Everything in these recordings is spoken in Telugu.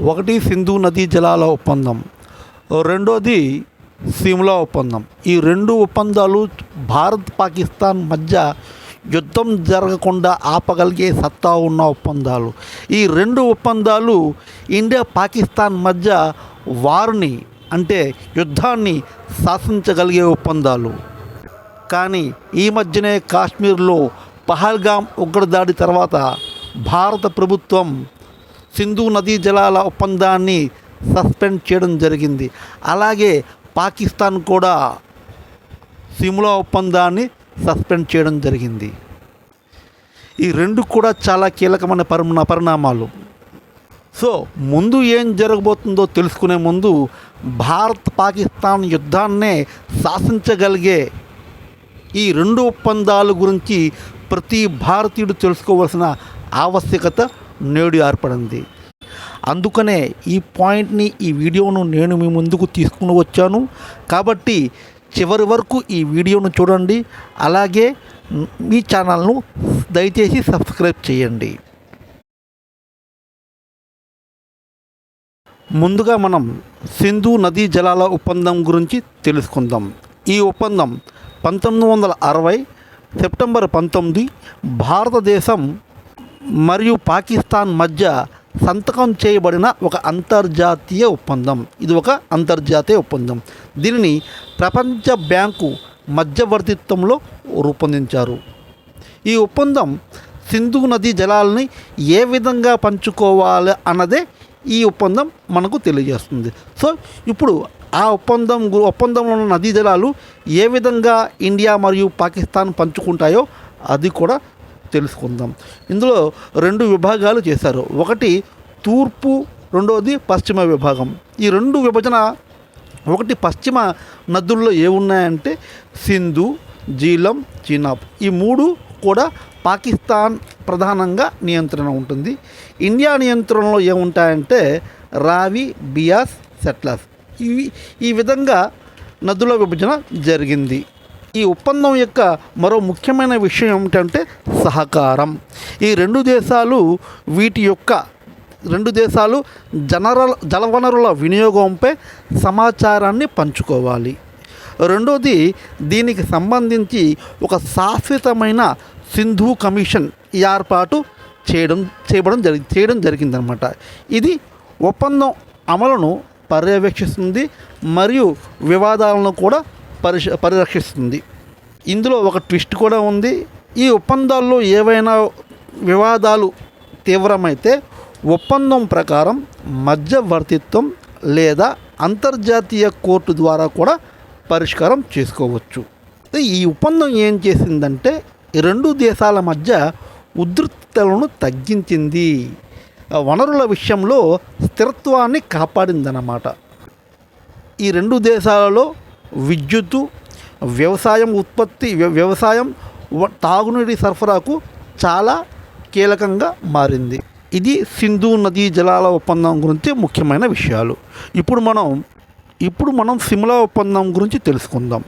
ఒకటి సింధు నదీ జలాల ఒప్పందం. రెండోది సిమ్లా ఒప్పందం. ఈ రెండు ఒప్పందాలు భారత్ పాకిస్తాన్ మధ్య యుద్ధం జరగకుండా ఆపగలిగే సత్తా ఉన్న ఒప్పందాలు. ఈ రెండు ఒప్పందాలు ఇండియా పాకిస్తాన్ మధ్య వారిని అంటే యుద్ధాన్ని శాసించగలిగే ఒప్పందాలు. కానీ ఈ మధ్యనే కాశ్మీర్లో పహల్గామ్ ఉగ్రదాడి తర్వాత భారత ప్రభుత్వం సింధు నదీ జలాల ఒప్పందాన్ని సస్పెండ్ చేయడం జరిగింది. అలాగే పాకిస్తాన్ కూడా సిమ్లా ఒప్పందాన్ని సస్పెండ్ చేయడం జరిగింది. ఈ రెండు కూడా చాలా కీలకమైన పరిణ పరిణామాలు. సో ముందు ఏం జరగబోతుందో తెలుసుకునే ముందు భారత్ పాకిస్తాన్ యుద్ధాన్నే శాసించగలిగే ఈ రెండు ఒప్పందాల గురించి ప్రతి భారతీయుడు తెలుసుకోవాల్సిన ఆవశ్యకత నేడు ఏర్పడింది. అందుకనే ఈ పాయింట్ని ఈ వీడియోను నేను మీ ముందుకు తీసుకుని వచ్చాను. కాబట్టి చివరి వరకు ఈ వీడియోను చూడండి. అలాగే మీ ఛానల్ను దయచేసి సబ్స్క్రైబ్ చేయండి. ముందుగా మనం సింధు నదీ జలాల ఒప్పందం గురించి తెలుసుకుందాం. ఈ ఒప్పందం పంతొమ్మిది వందల అరవై సెప్టెంబర్ పంతొమ్మిది భారతదేశం మరియు పాకిస్తాన్ మధ్య సంతకం చేయబడిన ఒక అంతర్జాతీయ ఒప్పందం. ఇది ఒక అంతర్జాతీయ ఒప్పందం. దీనిని ప్రపంచ బ్యాంకు మధ్యవర్తిత్వంలో రూపొందించారు. ఈ ఒప్పందం సింధు నదీ జలాలని ఏ విధంగా పంచుకోవాలి అన్నదే ఈ ఒప్పందం మనకు తెలియజేస్తుంది. సో ఇప్పుడు ఆ ఒప్పందం ఒప్పందంలో ఉన్న నదీ జలాలు ఏ విధంగా ఇండియా మరియు పాకిస్తాన్ పంచుకుంటాయో అది కూడా తెలుసుకుందాం. ఇందులో రెండు విభాగాలు చేశారు. ఒకటి తూర్పు రెండవది పశ్చిమ విభాగం. ఈ రెండు విభజన ఒకటి పశ్చిమ నదుల్లో ఏమున్నాయంటే సింధు జీలం చీనాబ్. ఈ మూడు కూడా పాకిస్తాన్ ప్రధానంగా నియంత్రణ ఉంటుంది. ఇండియా నియంత్రణలో ఏముంటాయంటే రావి బియాస్ సెట్లాస్. ఇవి ఈ విధంగా నదుల విభజన జరిగింది. ఈ ఒప్పందం యొక్క మరో ముఖ్యమైన విషయం ఏమిటంటే సహకారం. ఈ రెండు దేశాలు వీటి యొక్క రెండు దేశాలు జనరల్ జలవనరుల వినియోగంపై సమాచారాన్ని పంచుకోవాలి. రెండోది దీనికి సంబంధించి ఒక శాశ్వతమైన సింధు కమిషన్ ఏర్పాటు చేయడం చేయబడం జరి చేయడం జరిగిందనమాట ఇది ఒప్పందం అమలును పర్యవేక్షిస్తుంది మరియు వివాదాలను కూడా పరిష పరిరక్షిస్తుంది. ఇందులో ఒక ట్విస్ట్ కూడా ఉంది. ఈ ఒప్పందాల్లో ఏవైనా వివాదాలు తీవ్రమైతే ఒప్పందం ప్రకారం మధ్యవర్తిత్వం లేదా అంతర్జాతీయ కోర్టు ద్వారా కూడా పరిష్కారం చేసుకోవచ్చు. ఈ ఒప్పందం ఏం చేసిందంటే రెండు దేశాల మధ్య ఉద్రిక్తలను తగ్గించింది. వనరుల విషయంలో స్థిరత్వాన్ని కాపాడిందన్నమాట. ఈ రెండు దేశాలలో విద్యుత్తు వ్యవసాయం ఉత్పత్తి వ్య- వ్యవసాయం తాగునీటి సరఫరాకు చాలా కీలకంగా మారింది. ఇది సింధు నదీ జలాల ఒప్పందం గురించి ముఖ్యమైన విషయాలు. ఇప్పుడు మనం ఇప్పుడు మనం సిమ్లా ఒప్పందం గురించి తెలుసుకుందాం.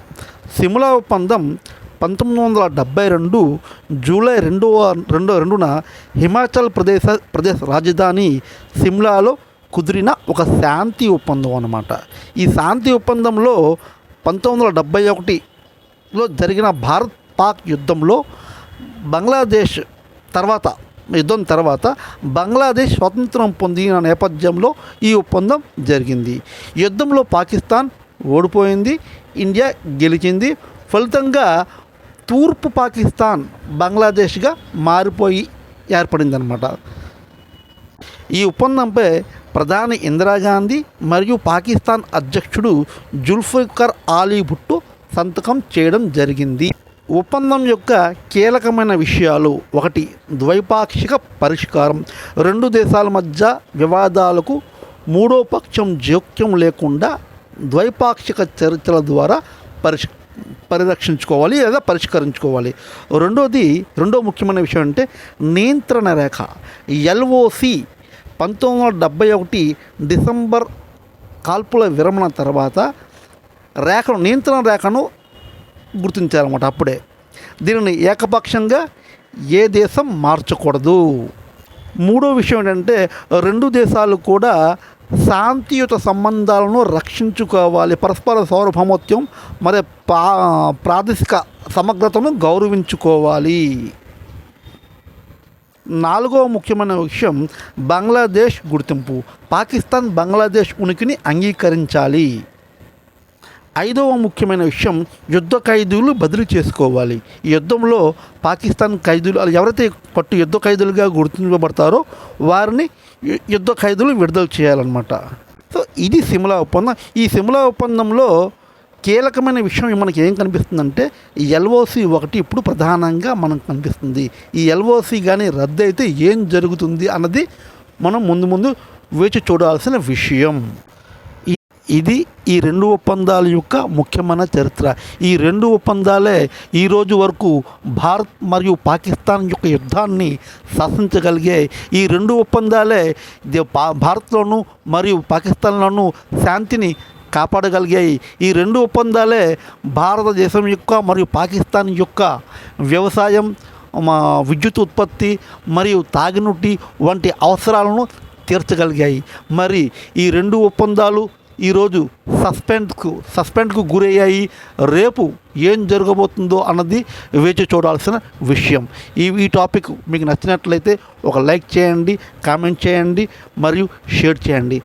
సిమ్లా ఒప్పందం పంతొమ్మిది వందల డెబ్బై రెండు జూలై రెండవ రెండో రెండున హిమాచల్ ప్రదేశ ప్రదేశ్ రాజధాని సిమ్లాలో కుదిరిన ఒక శాంతి ఒప్పందం అన్నమాట. ఈ శాంతి ఒప్పందంలో పంతొమ్మిది వందల డెబ్బై ఒకటిలో జరిగిన భారత్ పాక్ యుద్ధంలో బంగ్లాదేశ్ తర్వాత యుద్ధం తర్వాత బంగ్లాదేశ్ స్వతంత్రం పొందిన నేపథ్యంలో ఈ ఒప్పందం జరిగింది. యుద్ధంలో పాకిస్తాన్ ఓడిపోయింది ఇండియా గెలిచింది. ఫలితంగా తూర్పు పాకిస్తాన్ బంగ్లాదేశ్గా మారిపోయి ఏర్పడిందనమాట ఈ ఒప్పందంపై ప్రధాని ఇందిరాగాంధీ మరియు పాకిస్తాన్ అధ్యక్షుడు జుల్ఫికర్ ఆలీ భుట్టో సంతకం చేయడం జరిగింది. ఒప్పందం యొక్క కీలకమైన విషయాలు ఒకటి ద్వైపాక్షిక పరిష్కారం. రెండు దేశాల మధ్య వివాదాలకు మూడో పక్షం జోక్యం లేకుండా ద్వైపాక్షిక చర్చల ద్వారా పరిష్ పరిరక్షించుకోవాలి లేదా పరిష్కరించుకోవాలి. రెండోది రెండో ముఖ్యమైన విషయం అంటే నియంత్రణ రేఖ ఎల్ఓసి పంతొమ్మిది వందల డెబ్బై ఒకటి డిసెంబర్ కాల్పుల విరమణ తర్వాత రేఖను నియంత్రణ రేఖను గుర్తించారన్నమాట అప్పుడే. దీనిని ఏకపక్షంగా ఏ దేశం మార్చకూడదు. మూడో విషయం ఏంటంటే రెండు దేశాలు కూడా శాంతియుత సంబంధాలను రక్షించుకోవాలి. పరస్పర సార్వభౌమత్వం మరి పా ప్రాదేశిక సమగ్రతను గౌరవించుకోవాలి. నాలుగవ ముఖ్యమైన విషయం బంగ్లాదేశ్ గుర్తింపు. పాకిస్తాన్ బంగ్లాదేశ్ ఉనికిని అంగీకరించాలి. ఐదవ ముఖ్యమైన విషయం యుద్ధ ఖైదీలు బదిలీ చేసుకోవాలి. ఈ యుద్ధంలో పాకిస్తాన్ ఖైదీలు ఎవరైతే పట్టు యుద్ధ ఖైదీలుగా గుర్తించబడతారో వారిని యుద్ధ ఖైదీలు విడుదల చేయాలన్నమాట. సో ఇది సిమ్లా ఒప్పందం. ఈ సిమ్లా ఒప్పందంలో కీలకమైన విషయం మనకి ఏం కనిపిస్తుందంటే ఈ ఎల్ఓసి ఒకటి ఇప్పుడు ప్రధానంగా మనకు కనిపిస్తుంది. ఈ ఎల్ఓసి కానీ రద్దు అయితే ఏం జరుగుతుంది అన్నది మనం ముందు ముందు వేచి చూడాల్సిన విషయం. ఇది ఈ రెండు ఒప్పందాల యొక్క ముఖ్యమైన చరిత్ర. ఈ రెండు ఒప్పందాలే ఈ రోజు వరకు భారత్ మరియు పాకిస్తాన్ యొక్క యుద్ధాన్ని శాసించగలిగే ఈ రెండు ఒప్పందాలే భారత్లోనూ మరియు పాకిస్తాన్లోను శాంతిని కాపాడగలిగాయి ఈ రెండు ఒప్పందాలే భారతదేశం యొక్క మరియు పాకిస్తాన్ యొక్క వ్యవసాయం మా విద్యుత్ ఉత్పత్తి మరియు తాగినీటి వంటి అవసరాలను తీర్చగలిగాయి. మరి ఈ రెండు ఒప్పందాలు ఈరోజు సస్పెండ్కు సస్పెండ్కు గురయ్యాయి. రేపు ఏం జరగబోతుందో అన్నది వేచి చూడాల్సిన విషయం. ఈ ఈ టాపిక్ మీకు నచ్చినట్లయితే ఒక లైక్ చేయండి కామెంట్ చేయండి మరియు షేర్ చేయండి.